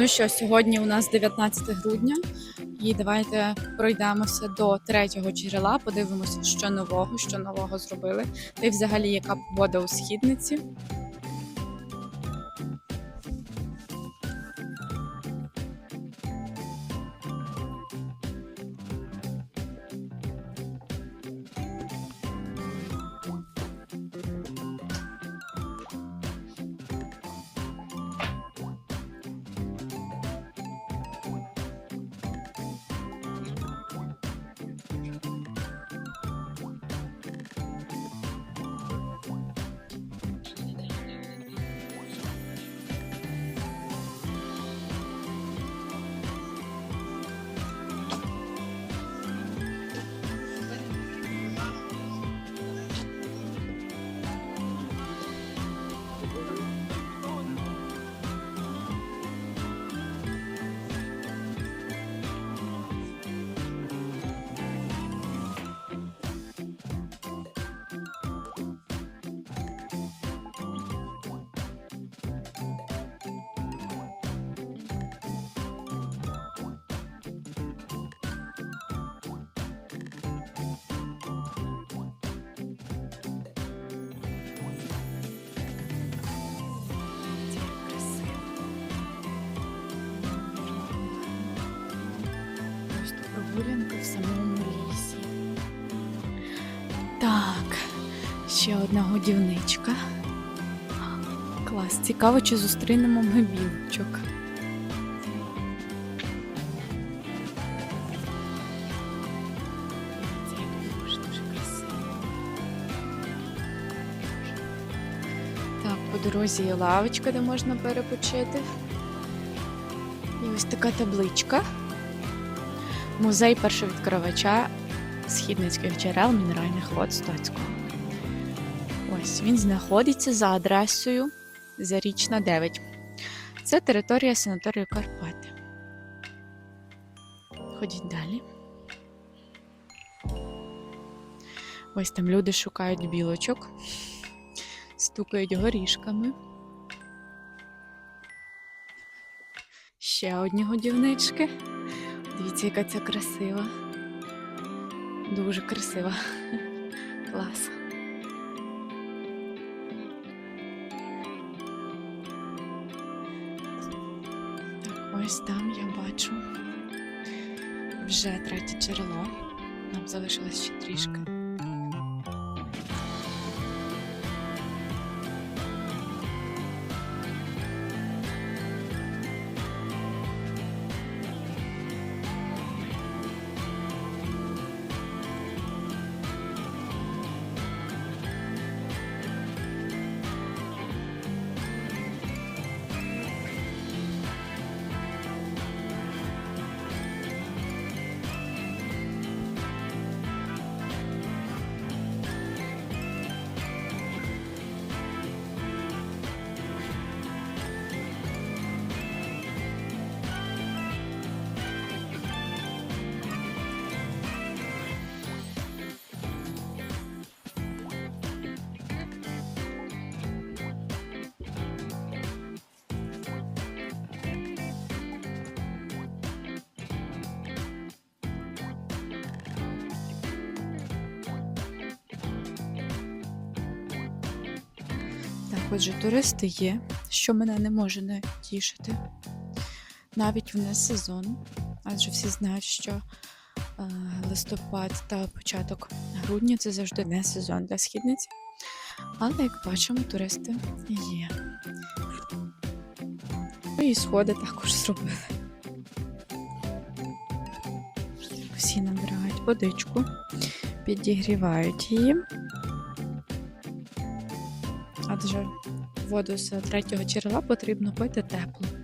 Ну що, сьогодні у нас 19 грудня, і давайте пройдемося до третього джерела, подивимося, що нового, що нового зробили. Та й взагалі, яка погода у східниці. Просто в самому лісі. Так, ще одна годівничка. Клас, цікаво, чи зустрінемо ми білочок. Так, по дорозі є лавочка, де можна перепочити. І ось така табличка. Музей першовідкривача східницьких джерел мінеральних вод Стоцького. Ось він знаходиться за адресою Зарічна 9. Це територія санаторію Карпати. Ходіть далі. Ось там люди шукають білочок, стукають горішками. Ще одні годівнички. Дивіться, яка ця красива. Дуже красива. Клас. Так, ось там я бачу вже третє джерело. Нам залишилось ще трішки. Отже, туристи є, що мене не може не тішити. Навіть в не сезон, адже всі знають, що е, листопад та початок грудня це завжди не сезон для східниці. Але, як бачимо, туристи є. Ну і сходи також зробили. Всі набирають водичку, підігрівають її. Адже воду з третього джерела потрібно пити тепло.